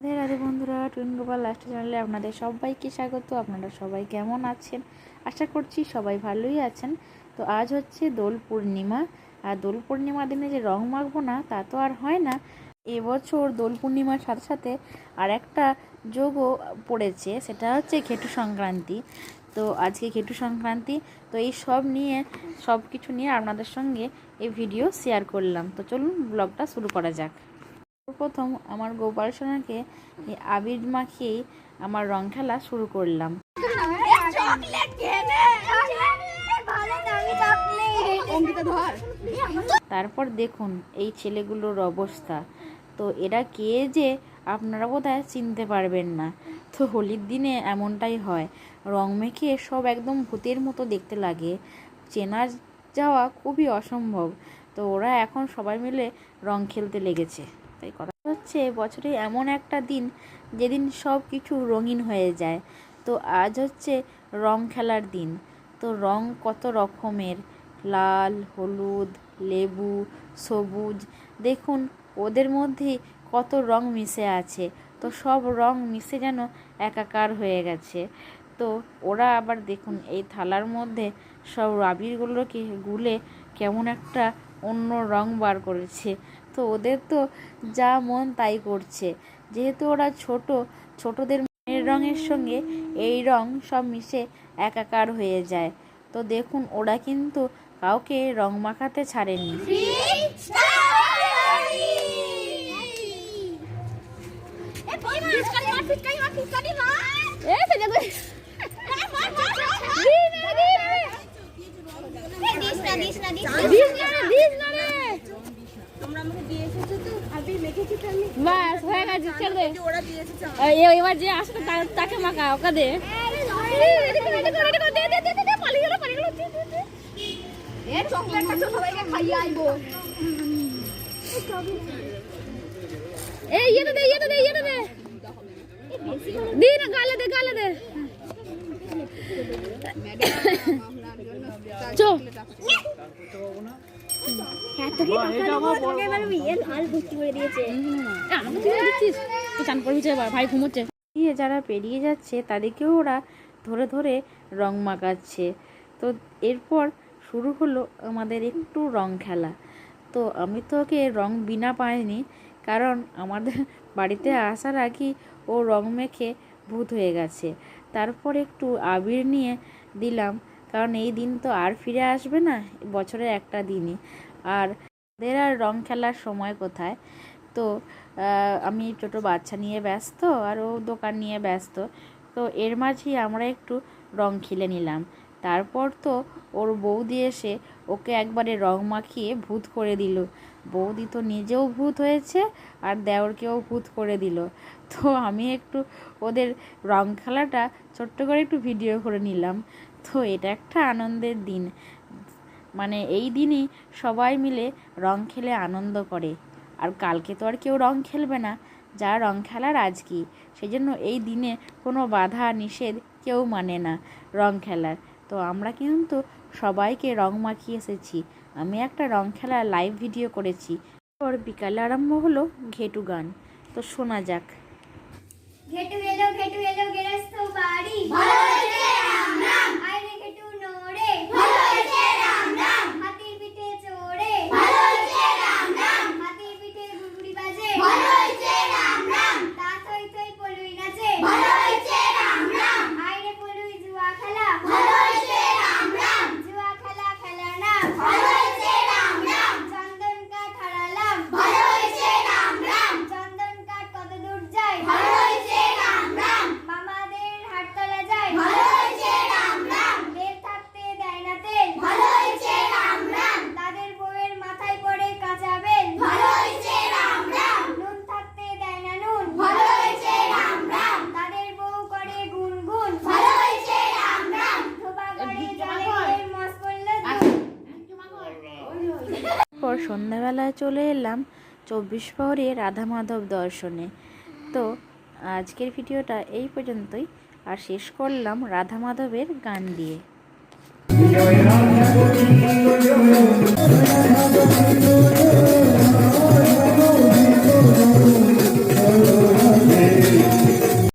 রাধে রাধে বন্ধুরা, twin Gopal last চ্যানেলে আপনাদের সবাইকে স্বাগত। আপনারা সবাই কেমন আছেন? আশা করছি সবাই ভালোই আছেন। তো আজ হচ্ছে দোল পূর্ণিমা। আর দোল পূর্ণিমার দিনে যে রং মাখবো না, তা তো আর হয় না। এবছর দোল পূর্ণিমার সাথে সাথে আর একটা যোগও পড়েছে, সেটা হচ্ছে ঘেটু সংক্রান্তি। তো আজকে ঘেটু সংক্রান্তি, তো এই সব নিয়ে সব কিছু নিয়ে আপনাদের সঙ্গে এই ভিডিও শেয়ার করলাম। তো চলুন, ব্লগটা শুরু করা যাক। প্রথম আমার গোপাল সোনাকে আবির মাখিয়েই আমার রং খেলা শুরু করলাম। তারপর দেখুন এই ছেলেগুলোর অবস্থা। তো এরা কে যে আপনারা বোধহয় চিনতে পারবেন না। তো হোলির দিনে এমনটাই হয়, রং মেখে সব একদম ভূতের মতো দেখতে লাগে। চেনা যাওয়া খুবই অসম্ভব। তো ওরা এখন সবাই মিলে রং খেলতে লেগেছে। তাই কথা হচ্ছে, বছরে এমন একটা দিন যেদিন সব কিছু রঙিন হয়ে যায়। তো আজ হচ্ছে রং খেলার দিন। তো রং কত রকমের? লাল, হলুদ, লেবু, সবুজ। দেখুন, ওদের মধ্যে কত রং মিশে আছে। তো সব রং মিশে যেন একাকার হয়ে গেছে। তো ওরা আবার দেখুন, এই থালার মধ্যে সব আবিরগুলোকে গুলে কেমন একটা অন্য রং বার করেছে। তো ওদের তো যা মন তাই করছে যেহেতু ওরা ছোট ছোটদের মনের রঙের সঙ্গে এই রং সব মিশে একাকার হয়ে যায় তো দেখুন ওরা কিন্তু কাউকে রং মাখাতে ছাড়েনি বাস হয়ে গেছে ছেড়ে এবার যে আসবে তাকে মাখা ওকে দে। এই ইয়েটা দে ইয়েটা দে ইয়েটা দে। দি না গালে দে গালে দে। চো। আমাকে তুই দিচ্ছিস তুই চান করবি ভাই ঘুমোচ্ছে। দিয়ে যারা পেরিয়ে যাচ্ছে তাদেরকেও ওরা ধরে ধরে রং মাখাচ্ছে। তো এরপর শুরু হলো আমাদের একটু রং খেলা। তো আমি তো ওকে রং বিনা পাইনি কারণ আমাদের বাড়িতে আসার আগেই ও রং মেখে ভূত হয়ে গেছে। তারপর একটু আবির নিয়ে দিলাম কারণ এই দিন তো আর ফিরে আসবে না, বছরের একটা দিনই। আর ওদের আর রং খেলার সময় কোথায়? তো আমি ছোটো বাচ্চা নিয়ে ব্যস্ত আর ও দোকান নিয়ে ব্যস্ত। তো এর মাঝেই আমরা একটু রং খেলে নিলাম। তারপর তো ওর বৌদি এসে ওকে একবারে রং মাখিয়ে ভূত করে দিল। বৌদি তো নিজেও ভূত হয়েছে আর দেওরকেও ভূত করে দিল। তো আমি একটু ওদের রং খেলাটা ছোট্ট করে একটু ভিডিও করে নিলাম। তো এটা একটা আনন্দের দিন। মানে এই দিনই সবাই মিলে রং খেলে আনন্দ করে। আর কালকে তো আর কেউ রং খেলবে না। যা রং খেলার আজকেই সেই জন্য এই দিনে কোনো বাধা নিষেধ কেউ মানে না রং খেলার। তো আমরা কিন্তু সবাইকে রং মাখিয়ে এসেছি। আমি একটা রং খেলার লাইভ ভিডিও করেছি। পর বিকালে আরম্ভ হলো ঘেটু গান। তো শোনা যাক। ঘেটু এলো সন্ধ্যাবেলায় চলে এলাম চব্বিশ প্রহরে রাধা মাধব দর্শনে। তো আজকের ভিডিওটা এই পর্যন্তই, আর শেষ করলাম রাধা মাধবের গান দিয়ে।